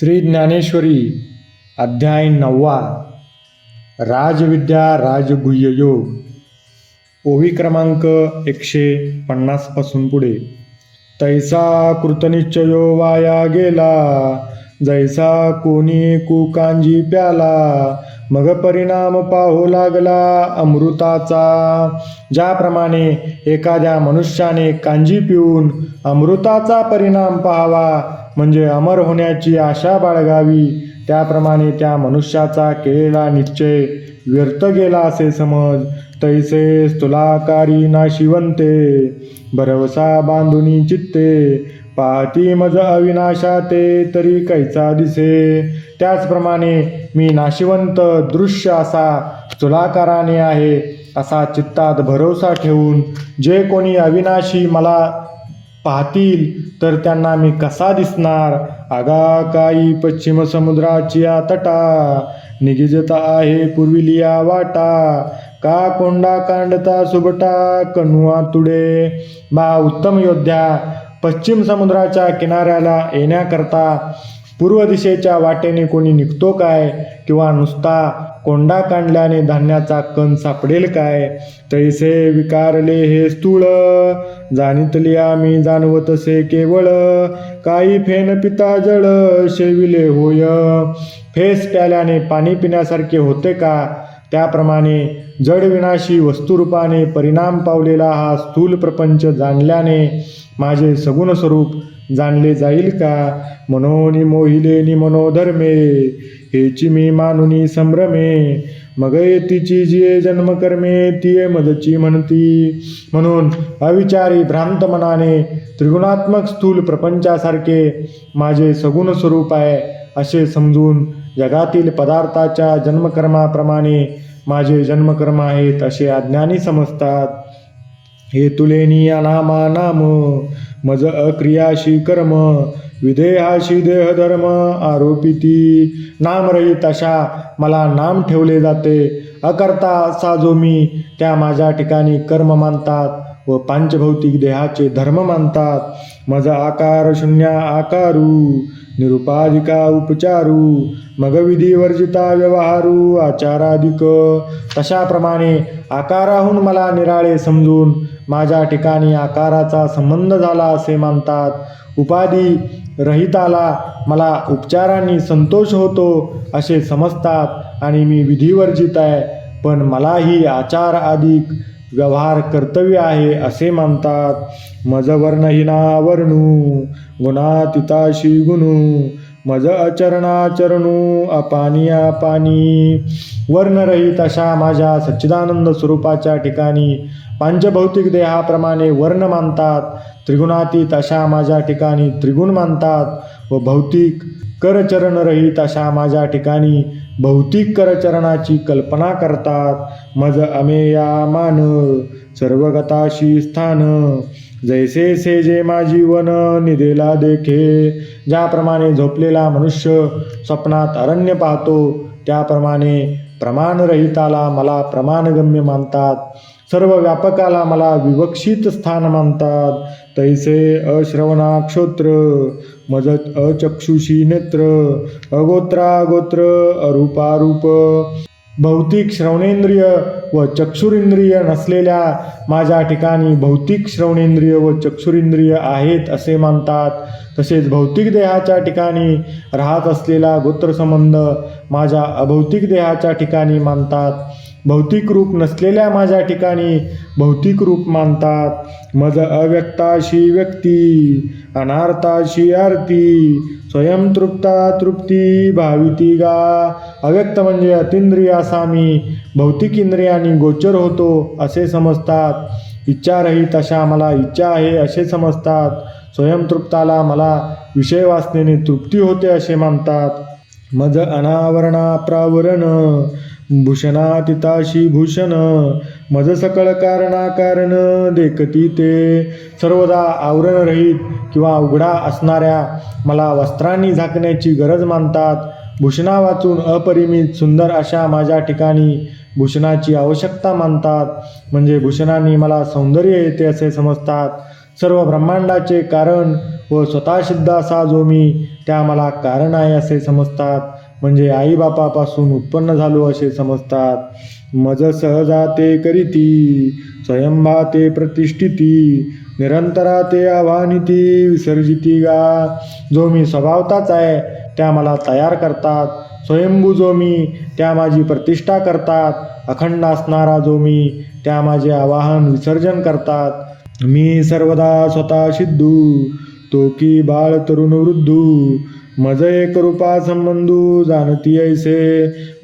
श्री ज्ञानेश्वरी अध्याय नववा राजविद्या राजगुह्य योग. ओवी क्रमांक एकशे पन्नासपासून पुढे. तैसा कृतनिश्चयो वाया गेला जैसा कोणी कुकांजी प्याला मग परिणाम पाहू लागला अमृताचा. ज्याप्रमाणे एखाद्या मनुष्याने कांजी पिऊन अमृताचा परिणाम पाहावा म्हणजे अमर होण्याची आशा बाळगावी त्याप्रमाणे त्या मनुष्याचा केलेला निश्चय व्यर्थ गेला असे समज तैसे ना नाशिवंते भरवसा बांधुनी चित्ते पाहती मज अविनाशा ते तरी कैचा दिसे. त्याचप्रमाणे मी नाशिवंत दृश्य असा चुलाकाराने आहे असा चित्तात भरोसा ठेवून जे कोणी अविनाशी मला पाहतील तर त्यांना मी कसा दिसणार? आगा काही पश्चिम समुद्राची या तटा निगिजता आहे पूर्विलिया वाटा. का कोंडा कांडता सुबटा कनुआ तुडे? बा उत्तम योद्ध्या पश्चिम समुद्राच्या किनाऱ्याला येण्याकरता पूर्व दिशेच्या वाटेने कोणी निघतो काय? किंवा नुसता कोंडा काढल्याने धान्याचा कण सापडेल काय? तैसे विकारले हे स्थूळ जाणितले आम्ही जाणवतसे केवळ. काही फेन पिता जळ शेविले होय. फेस प्याल्याने पाणी पिण्यासारखे होते का? त्याप्रमाणे जडविनाशी वस्तुरूपाने परिणाम पावलेला हा स्थूल प्रपंच जाणल्याने माझे सगुण स्वरूप जाणले जाईल का? मनोनी मोहिले नि मनोधर्मे हेची मी मानुनी संभ्रमे. मग तिची जिये जन्मकर्मे तिये मदची म्हणती. म्हणून अविचारी भ्रांत मनाने त्रिगुणात्मक स्थूल प्रपंचासारखे माझे सगुण स्वरूप आहे असे समजून जगातील पदार्थाच्या जन्मकर्माप्रमाणे माझे जन्मकर्म आहेत असे अज्ञानी समजतात. हेतुलेनिया नामा अनामा नाम मज अक्रियाशी कर्म विधेयाशी देहधर्म आरोपिती नामरहित अशा मला नाम ठेवले जाते. अकर्ता असा जो मी त्या माझ्या ठिकाणी कर्म मानतात व पांचभौतिक देहाचे धर्म मानतात. मज आकार शून्य आकारू निरुपाधिका उपचारू मग विधी वर्जिता व्यवहारू आचाराधिक तशाप्रमाणे आकाराहून मला निराळे समजून माझ्या ठिकाणी आकाराचा संबंध झाला असे मानतात. उपाधी रहिताला मला उपचारांनी संतोष होतो असे समजतात आणि मी विधिवर्जित आहे. पण मलाही आचार अधिक व्यवहार कर्तव्य आहे असे मानतात. मज वर्णहीना वर्णू गुणातीताशी गुणू मज अचरणाचरणू अपानी अपानी. वर्णरहित अशा माझ्या सच्चिदानंद स्वरूपाच्या ठिकाणी पांचभौतिक देहाप्रमाणे वर्ण मानतात त्रिगुणातीत अशा माझ्या ठिकाणी त्रिगुण मानतात व भौतिक करचरणरहित अशा माझ्या ठिकाणी भौतिक करचरणाची कल्पना करतात. मज अमेया मान सर्वगताशी स्थान जैसे से जे माझी वन निदेला देखे. ज्याप्रमाणे झोपलेला मनुष्य स्वप्नात अरण्य पाहतो त्याप्रमाणे प्रमाणरहिताला मला प्रमाणगम्य मानतात. सर्व व्यापकाला मला विवक्षित स्थान मानतात. तैसे अश्रवणाक्षोत्र मज अचक्षुषी नेत्र अगोत्रागोत्र अरूपारूप. भौतिक श्रवणेंद्रिय व चक्षुरिंद्रिय नसलेल्या माझ्या ठिकाणी भौतिक श्रवणेंद्रिय व चक्षुरिंद्रिय आहेत असे मानतात. तसेच भौतिक देहाच्या ठिकाणी राहत असलेला गोत्रसंबंध माझ्या अभौतिक देहाच्या ठिकाणी मानतात. भौतिक रूप नसलेल्या माझ्या ठिकाणी भौतिक रूप मानतात. मज अव्यक्ताशी व्यक्ती अनार्थाशी आरती स्वयंतृप्ता तृप्ती भाविती गा. अव्यक्त म्हणजे अतिंद्रिय असा मी भौतिक इंद्रियांनी गोचर होतो असे समजतात. इच्छारहित अशा मला इच्छा आहे असे समजतात. स्वयंतृप्ताला मला विषय वासनेने तृप्ती होते असे मानतात. मज अनावरणा प्रावरण भूषणातिताशी भूषण मज सकळ कारणाकारण देखती ते. सर्वदा आवरणरहित किंवा उघडा असणाऱ्या मला वस्त्रांनी झाकण्याची गरज मानतात. भूषणा वाचून अपरिमित सुंदर अशा माझ्या ठिकाणी भूषणाची आवश्यकता मानतात. म्हणजे भूषणांनी मला सौंदर्य येते असे समजतात. सर्व ब्रह्मांडाचे कारण व स्वतः सिद्ध असा जो मी त्या मला कारण आहे असे समजतात. म्हणजे आईबापापासून उत्पन्न झालो असे समजतात. मज सहजा ते करीती स्वयंभा ते प्रतिष्ठिती निरंतरा ते आव्हानिती विसर्जिती गा. जो मी स्वभावताच आहे त्या मला तयार करतात. स्वयंभू जो मी त्या माझी प्रतिष्ठा करतात. अखंड असणारा जो मी त्या माझे आवाहन विसर्जन करतात. मी सर्वदा स्वतः सिद्धू तो की बाळ तरुण वृद्धू. मज एक रूपा संबंधू जाणती ऐसे।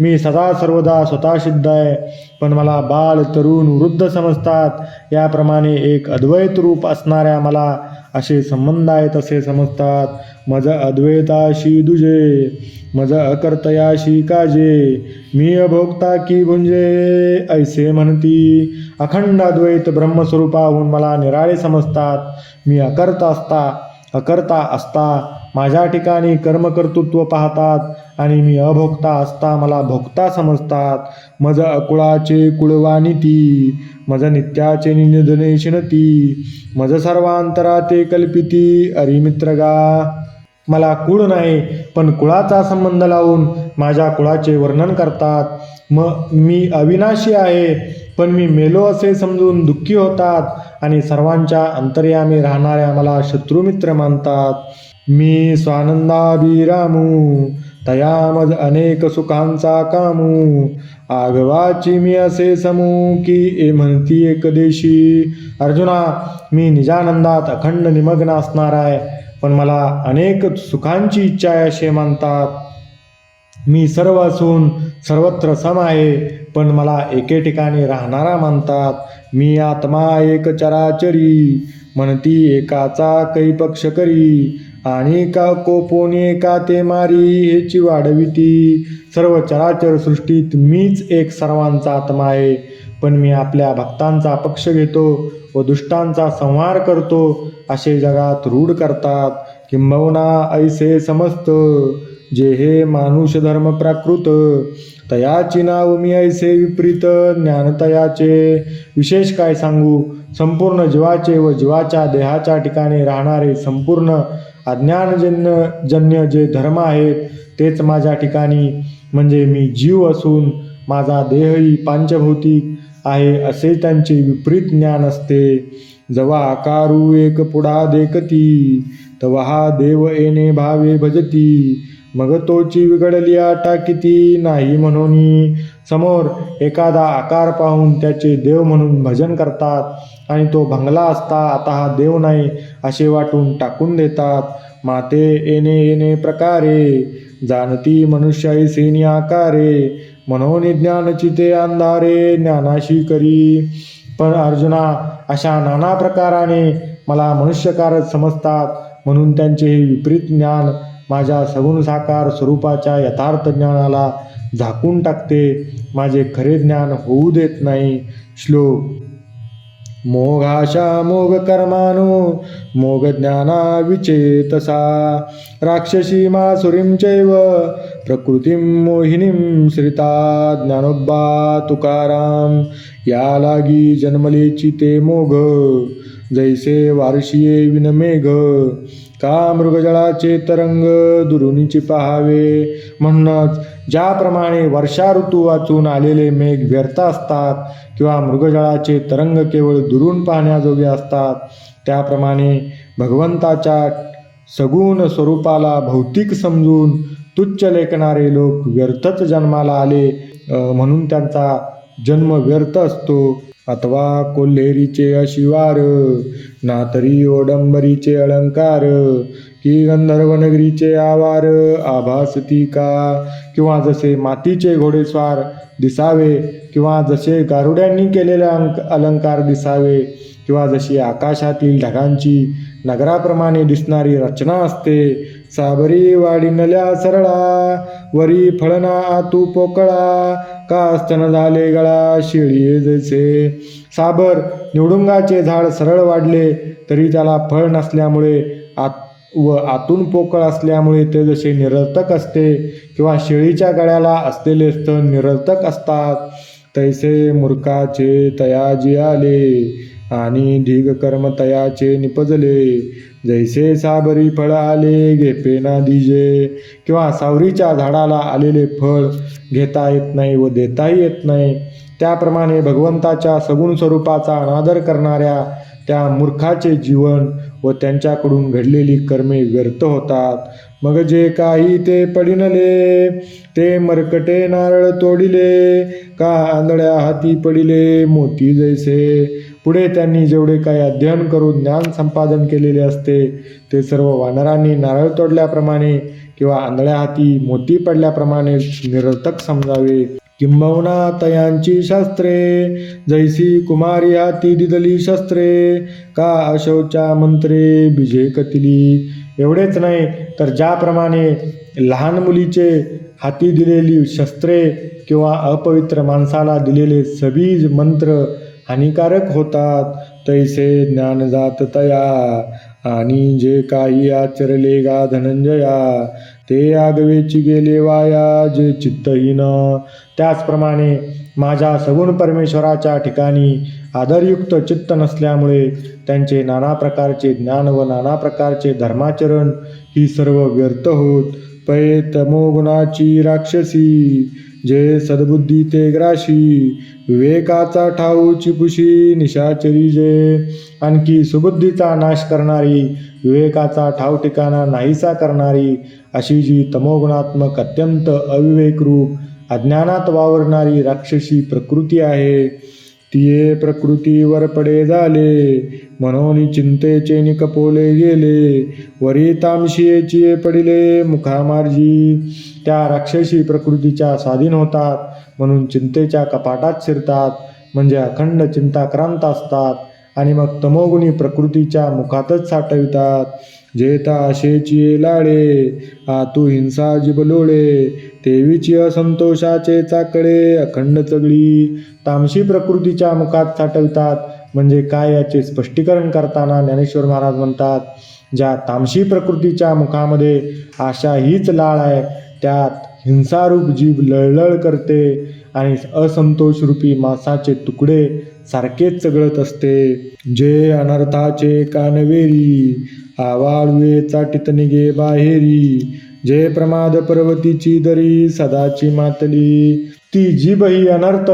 मी सदा सर्वदा स्वतः सिद्ध आहे पण मला बाळ तरुण वृद्ध समजतात. याप्रमाणे एक अद्वैत रूप असणाऱ्या मला असे संबंध आहेत असे समजतात. मज अद्वैताशी दुजे मज अकर्तयाशी काजे. मी अभोक्ता की भुंजे ऐसे म्हणती. अखंड अद्वैत ब्रह्मस्वरूपाहून मला निराळे समजतात. मी अकर्ता असता अकर्ता असता माझ्या ठिकाणी कर्मकर्तृत्व पाहतात आणि मी अभोक्ता असता मला भोक्ता समजतात. मज अकुळाचे कुळवानिती मज नित्याचे निधनेशन ती मज सर्वांतरा ते कल्पिती अरिमित्रगा मला कुळ नाही पण कुळाचा संबंध लावून माझ्या कुळाचे वर्णन करतात. मग मी अविनाशी आहे पण मी मेलो असे समजून दुःखी होतात आणि सर्वांच्या अंतर्यामी राहणाऱ्या मला शत्रुमित्र मानतात. मी स्वानंदाभिरामू तया मज अनेक सुखांचा कामू. आगवाची मी असे समू की ए म्हणती एकदेशी अर्जुना मी निजानंदात अखंड निमग्न असणार आहे पण मला अनेक सुखांची इच्छा आहे असे मानतात. मी सर्व असून सर्वत्र सम आहे पण मला एके ठिकाणी राहणारा मानतात. मी आत्मा एक चराचरी म्हणती एकाचा कै पक्ष करी. आणि का कोपोने का ते मारी हेची वाढविती सर्व चराचर सृष्टीत मीच एक सर्वांचा आत्मा आहे. पण मी आपल्या भक्तांचा पक्ष घेतो व दुष्टांचा संहार करतो. असे जगात रूढ करतात. किंबहुना ऐसे समस्त. जे हे मानुष धर्म प्राकृत. तयाची नाव मी ऐसे विपरीत. ज्ञानतयाचे विशेष काय सांगू? संपूर्ण जीवाचे व जीवाच्या देहाच्या ठिकाणी राहणारे संपूर्ण अज्ञानजन्य जन्य जे धर्म आहेत तेच माझ्या ठिकाणी म्हणजे मी जीव असून माझा देहही पांचभौतिक आहे असे त्यांचे विपरीत ज्ञान असते. जवा आकारू एक पुढा देखती तवहा हा देव येणे भावे भजती. मग तोची विघडली आटा किती नाही म्हणून समोर एखादा आकार पाहून त्याचे देव म्हणून भजन करतात आणि तो भंगला असता आता हा देव नाही असे वाटून टाकून देतात. माते येणे येणे प्रकारे जाणती मनुष्याई सेनी आकारे म्हणून ज्ञानची ते अंधारे ज्ञानाशी करी. पण अर्जुना अशा नाना प्रकाराने मला मनुष्यकारच समजतात म्हणून त्यांचे हे विपरीत ज्ञान माझ्या सगुण साकार स्वरूपाच्या यथार्थ ज्ञानाला झाकून टाकते. माझे खरे ज्ञान होऊ देत नाही. श्लोक. मोघाशा मोग कर्मानो मोग ज्ञाना विचेतसा. राक्षसी मासुरीं चैव प्रकृतीं मोहिनीं श्रिता ज्ञानोब्बा तुकाराम. या लागी जन्मलेची ते मोघ जैसे वारशिये विनमेघ. का मृगजळाचे तरंग दुरुनीची पहावे. म्हणूनच ज्याप्रमाणे वर्षा ऋतू वाचून आलेले मेघ व्यर्थ असतात किंवा मृगजळाचे तरंग केवळ दुरून पाहण्याजोगे असतात त्याप्रमाणे भगवंताच्या सगुण स्वरूपाला भौतिक समजून तुच्छ लेखणारे लोक व्यर्थच जन्माला आले म्हणून त्यांचा जन्म व्यर्थ असतो. अथवा कोल्हेरीचे अशिवार ना तरी ओडंबरीचे अलंकार की गंधर्वनगरीचे आवार आभासती का? किंवा जसे मातीचे घोडेस्वार दिसावे किंवा जसे गारुड्यांनी केलेले अंक अलंकार दिसावे किंवा जशी आकाशातील ढगांची नगराप्रमाणे दिसणारी रचना असते साबरी वाढिनल्या सरळा वरी फळना आतू पोकळा का स्तन झाले गळा शिळी जैसे. साबर निवडुंगाचे झाड सरळ वाढले तरी त्याला फळ नसल्यामुळे आत व आतून पोकळ असल्यामुळे ते जसे निरर्थक असते किंवा शेळीच्या गळ्याला असलेले स्तन निरर्थक असतात तैसे मूर्खाचे तयाजी आले. आणि ढीग कर्म तयाचे निपजले. जैसे साबरी फळ आले घेपे ना दिजे. किंवा सावरीच्या झाडाला आलेले फळ घेता येत नाही व देताही येत नाही. त्याप्रमाणे भगवंताच्या सगुण स्वरूपाचा अनादर करणाऱ्या त्या मूर्खाचे जीवन व त्यांच्याकडून घडलेली कर्मे व्यर्थ होतात. मग जे काही ते पडिनले ते मरकटे नारळ तोडिले. का आंधळ्या हाती पडिले मोती जैसे. पुढे त्यांनी जेवढे काही अध्ययन करून ज्ञान संपादन केलेले असते ते सर्व वानरांनी नारळ तोडल्याप्रमाणे किंवा आंधळ्या हाती मोती पडल्याप्रमाणे निरर्थक समजावे. किंबहुना तयांची शास्त्रे जैसी कुमारी हाती दिदली शस्त्रे का अशोच्या मंत्रे बिजे कतिली. एवढेच नाही तर ज्याप्रमाणे लहान मुलीचे हाती दिलेली शस्त्रे किंवा अपवित्र माणसाला दिलेले सबीज मंत्र हानिकारक होतात. तैसे ज्ञान जात तया. आणि जे काही आचरले गा धनंजया ते आगवेची गेले वाया जे चित्तहीन. त्याचप्रमाणे माझ्या सगुण परमेश्वराच्या ठिकाणी आदरयुक्त चित्त नसल्यामुळे त्यांचे नाना प्रकारचे ज्ञान व नाना प्रकारचे धर्माचरण ही सर्व व्यर्थ होत. पै तमोगुणाची राक्षसी. जे सद्बुद्धी ते ग्राशी विवेकाचा ठाऊ चिपुशी निशाचरी जे आणखी सुबुद्धीचा नाश करणारी विवेकाचा ठाव ठिकाणा नाहीसा करणारी अशी जी तमोगुणात्मक अत्यंत अविवेकरूप अज्ञानात वावरणारी राक्षसी प्रकृती आहे तिये प्रकृतीवर पडे झाले म्हणून चिंतेचे निकपोले गेले वरी तामशियेची पडिले मुखामार्जी त्या राक्षसी प्रकृतीच्या स्वाधीन होतात म्हणून चिंतेच्या कपाटात शिरतात म्हणजे अखंड चिंताक्रांत असतात आणि मग तमोगुणी प्रकृतीच्या मुखातच साठवितात. जेता आशेची लाळे आतू हिंसा जिबलोळे तेवीची असंतोषाचे चाकडे अखंड चगळी तामशी प्रकृतीच्या मुखात साठवितात म्हणजे काय याचे स्पष्टीकरण करताना ज्ञानेश्वर महाराज म्हणतात ज्या तामशी प्रकृतीच्या मुखामध्ये आशा हीच लाळ आहे त्यात हिंसारूप जीभ लळलळ करते आणि असंतोषरूपी मांसाचे तुकडे सारखेच चगळत असते. जे अनर्थाचे कानवेरी आवाळवे चाटीत निगे बाहेरी. जे प्रमाद पर्वतीची दरी सदाची मातली. ती जीभ ही अनर्थ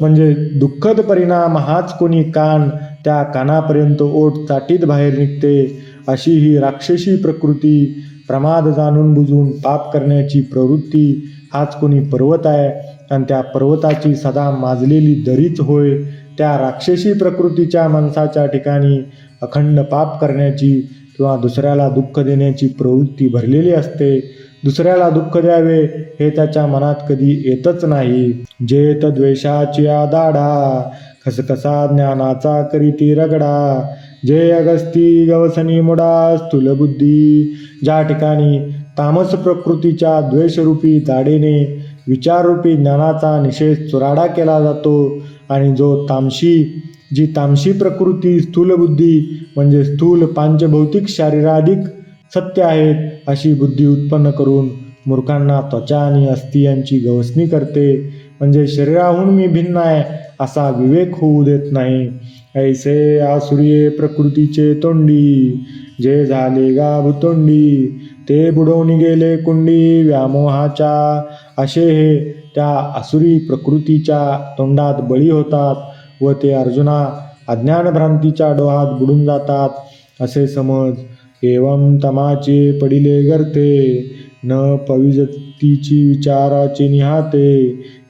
म्हणजे दुःखद परिणाम हाच कोणी कान त्या कानापर्यंत ओठ चाटीत बाहेर निघते. अशी ही राक्षसी प्रकृती प्रमाद जाणून बुजून पाप करण्याची प्रवृत्ती हाच कोणी पर्वत आहे. आणि त्या पर्वताची सदा माजलेली दरीच होय. त्या राक्षसी प्रकृतीच्या माणसाच्या ठिकाणी अखंड पाप करण्याची किंवा दुसऱ्याला दुःख देण्याची प्रवृत्ती भरलेली असते. दुसऱ्याला दुःख द्यावे हे त्याच्या मनात कधी येतच नाही. जे द्वेषाची आदाडा खसखसा ज्ञानाचा करीती रगडा. जय अगस्ती गवसनी मुडा स्थूल बुद्धी. ज्या ठिकाणी तामस प्रकृतीच्या द्वेषरूपी जाडेने विचाररूपी ज्ञानाचा निषेध चुराडा केला जातो आणि जो तामशी जी तामशी प्रकृती स्थूल बुद्धी म्हणजे स्थूल पांचभौतिक शारीराधिक सत्य आहेत अशी बुद्धी उत्पन्न करून मूर्खांना त्वचा आणि अस्थि यांची गवसणी करते. म्हणजे शरीराहून मी भिन्न आहे असा विवेक होऊ देत नाही. ऐसे आसुरिये प्रकृतीचे तोंडी जे झाले गा भुतोंडी ते बुडवून गेले कुंडी व्यामोहाच्या. असे हे त्या आसुरी प्रकृतीच्या तोंडात बळी होतात व ते अर्जुना अज्ञानभ्रांतीच्या डोहात बुडून जातात. असे समज एवम तमाचे पडिले गर्ते न पविजतीची विचाराची निहाते.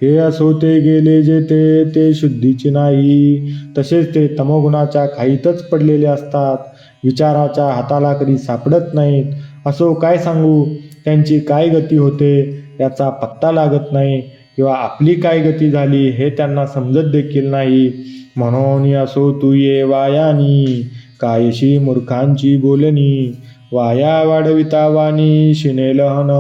हे असोते गेले जेते ते शुद्धीचे नाही. तसेच ते तमोगुणाच्या खाईतच पडलेले असतात. विचाराच्या हाताला कधी सापडत नाहीत. असो काय सांगू त्यांची काय गती होते याचा पत्ता लागत नाही किंवा आपली काय गती झाली हे त्यांना समजत देखील नाही. म्हणून असो तू ये वायानी कायशी मूर्खांची बोलणी. वाया वाढविता वाणी शिने लहन.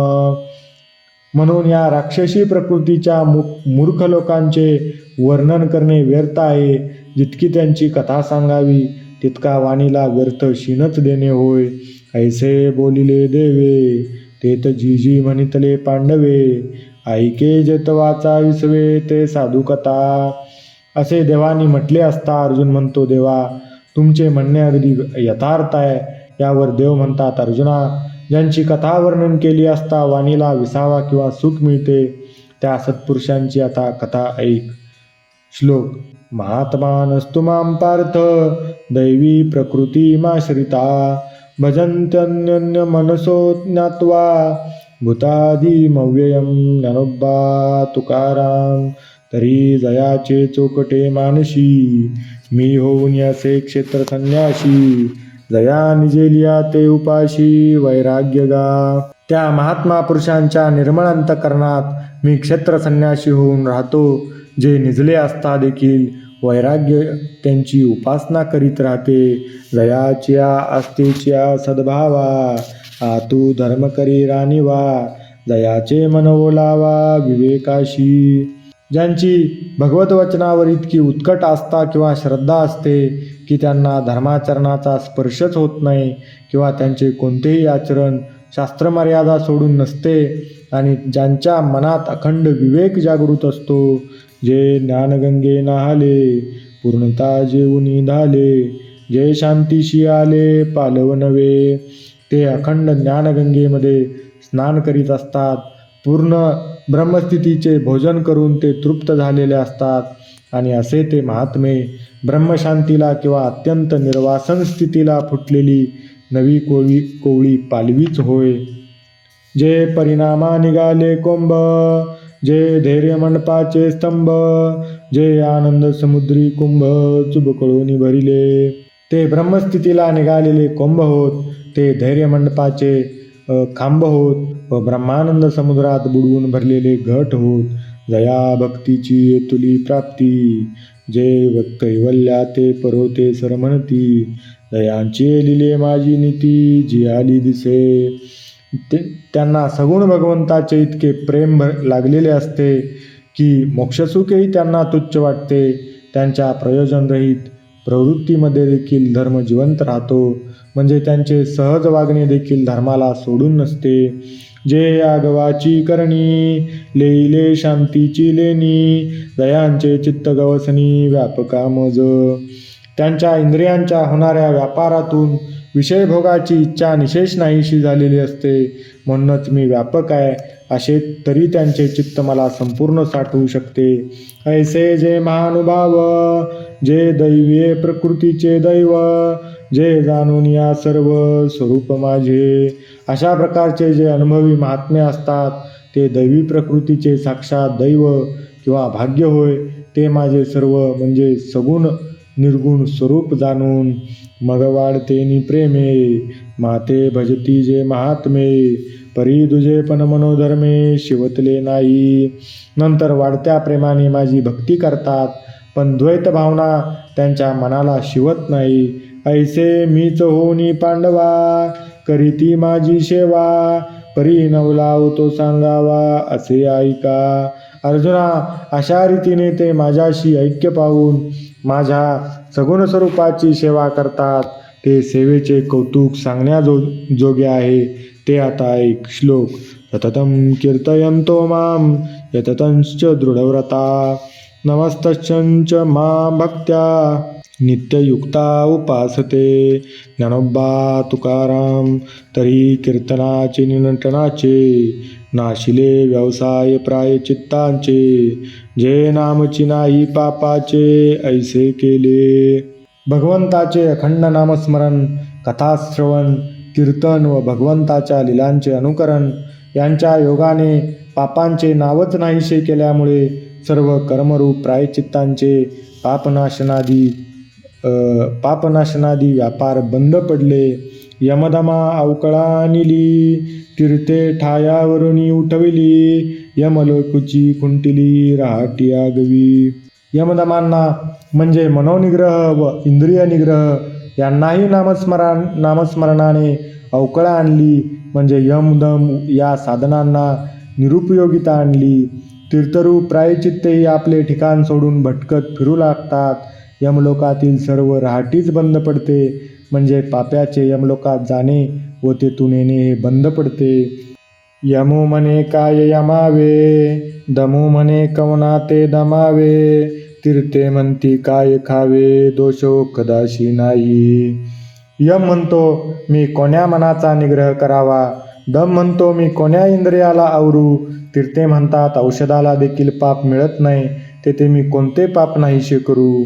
म्हणून या राक्षसी प्रकृतीच्या मु मूर्ख लोकांचे वर्णन करणे व्यर्थ आहे. जितकी त्यांची कथा सांगावी तितका वाणीला व्यर्थ शिनच देणे होय. ऐसे बोलिले देवे तेत जीजी म्हणितले पांडवे. ऐके जतवाचा विसवे ते साधू कथा असे देवानी म्हटले असता अर्जुन म्हणतो देवा तुमचे म्हणणे अगदी यथार्थ आहे. यावर देव म्हणतात अर्जुना ज्यांची कथा वर्णन केली असता वाणीला विसावा किंवा सुख मिळते त्या सत्पुरुषांची आता कथा ऐक. श्लोक महात्मानस्तु मां पार्थ दैवी प्रकृतीमाश्रिता भजन्त्यन्य मनसो ज्ञात्वा भूतादिमव्ययं ज्ञानोबा तुकाराम तरी जयाचे चोकटे मानशी मी होऊन याचे क्षेत्र संन्याशी जया निजेलिया ते उपाशी वैराग्य गा त्या महात्मा पुरुषांच्या निर्मळ अंतकरणात मी क्षेत्र संन्यासी होऊन राहतो जे निजले असता देखील वैराग्य त्यांची उपासना करीत राहते. जयाच्या आस्थेच्या सद्भावा आतू धर्म करी राणीवा जयाचे मनओलावा विवेकाशी. ज्यांची भगवत वचनावर इतकी उत्कट आस्था किंवा श्रद्धा असते की त्यांना धर्माचरणाचा स्पर्शच होत नाही किंवा त्यांचे कोणतेही आचरण शास्त्रमर्यादा सोडून नसते आणि ज्यांच्या मनात अखंड विवेक जागृत असतो जे ज्ञानगंगे नाहले पूर्णता जेऊनी धाले जे शांतीशी आले पालव नवे ते अखंड ज्ञानगंगेमध्ये स्नान करीत असतात पूर्ण ब्रह्मस्थितीचे भोजन करून ते तृप्त झालेले असतात. आणि असे ते महात्मे ब्रह्मशांतीला किंवा अत्यंत निर्वासन स्थितीला फुटलेली नवी कोळी कोवळी पालवीच होय. जे परिणामा निघाले कोंब जे धैर्य मंडपाचे स्तंभ जे आनंद समुद्री कुंभ चुबकळून भरिले. ते ब्रह्मस्थितीला निघालेले कुंभ होत ते धैर्य मंडपाचे खांब होत व ब्रह्मानंद समुद्रात बुडवून भरलेले घट होत. जया भक्तीची तुली प्राप्ती. जे कैवल्या ते परोते सर म्हणती दयांचे लिले माझी नीती जी आली दिसे. ते त्यांना सगुण भगवंताचे इतके प्रेम भर लागलेले असते की मोक्षसुखही त्यांना तुच्छ वाटते. त्यांच्या प्रयोजनरहित प्रवृत्तीमध्ये देखील धर्म जिवंत राहतो. म्हणजे त्यांचे सहज वागणे देखील धर्माला सोडून नसते. जे आगवाची करणी लेईले शांतीची लेणी दयांचे चित्त गवसनी व्यापका मज. त्यांच्या इंद्रियांच्या होणाऱ्या व्यापारातून विषयभोगाची इच्छा निशेष नाहीशी झालेली असते. म्हणूनच मी व्यापक आहे असे तरी त्यांचे चित्त मला संपूर्ण साठवू शकते. ऐसे जे महानुभाव जे दैवीय प्रकृतीचे दैव जे जाणून या सर्व स्वरूप माझे. अशा प्रकारचे जे अनुभवी महात्मे असतात ते दैवी प्रकृतीचे साक्षात दैव किंवा भाग्य होय ते माझे सर्व म्हणजे सगुण निर्गुण स्वरूप जाणून मग वाढते नि प्रेमे. माते भजती जे महात्मे परी दुजे पण मनोधर्मे शिवतले नाही. नंतर वाढत्या प्रेमाने माझी भक्ती करतात पण द्वैत भावना त्यांच्या मनाला शिवत नाही. ऐसे मीच होनी पांडवा करीती माझी सेवा. परी नवलावतो सांगावा असे ऐका. अर्जुना अशा रीतीने ते माझ्याशी ऐक्य पाहून माझ्या सगुण स्वरूपाची सेवा करतात. ते सेवेचे कौतुक सांगण्याजो जोगे आहे. ते आता एक श्लोक. सततम कीर्तयंतो मां यततंश्च दृढव्रता. नमस्तश्चंच मा भक्त्या. नित्ययुक्ता उपासते ज्ञानोबा तुकाराम तरी कीर्तनाचे निनटनाचे नाशिले व्यवसाय प्रायचित्तांचे जे नामची नाही पापाचे ऐसे केले। भगवंताचे अखंड नामस्मरण कथाश्रवण कीर्तन व भगवंताच्या लीलांचे अनुकरण यांच्या योगाने पापांचे नावच नाहीसे केल्यामुळे सर्व कर्मरूप प्रायचित्तांचे पापनाशनादी पापनाशनादी व्यापार बंद पडले. यमदमा अवकळा निली तीर्थे ठायावरुनी उठविली. यमलोकुची खुंटिली रहाटिया आगवी. यमदमांना म्हणजे मनोनिग्रह व इंद्रिय निग्रह यांनाही नामस्मरण नामस्मरणाने अवकळा आणली. म्हणजे यमदम या साधनांना निरुपयोगिता आणली. तीर्थरूप प्रायचित्तेही आपले ठिकाण सोडून भटकत फिरू लागतात. यमलोकातील सर्व रहाटीच बंद पडते. म्हणजे पाप्याचे यमलोकात जाणे व तेथून येणे हे बंद पडते. यमो म्हणे काय यमावे? दमो म्हणे कवना ते दमावे? तीर्थे म्हणती काय खावे? दोषो कदाशी नाही. यम म्हणतो मी कोण्या मनाचा निग्रह करावा? दम म्हणतो मी कोण्या इंद्रियाला आवरू? तीर्थे म्हणतात औषधाला देखील पाप मिळत नाही. तेथे मी कोणते पाप नाहीशे करू?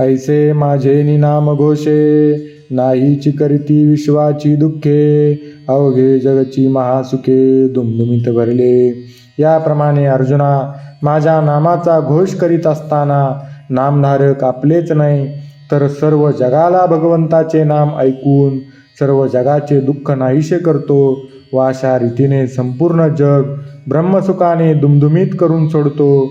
ऐसे माझे निनाम घोषे नाहीची करीती विश्वाची दुःखे अवघे जगची महासुखे दुमदुमीत भरले. याप्रमाणे अर्जुना माझ्या नामाचा घोष करीत असताना नामधारक आपलेच नाही तर सर्व जगाला भगवंताचे नाम ऐकून सर्व जगाचे दुःख नाहीसे करतो. व अशा रीतीने संपूर्ण जग ब्रह्मसुखाने दुमदुमीत करून सोडतो.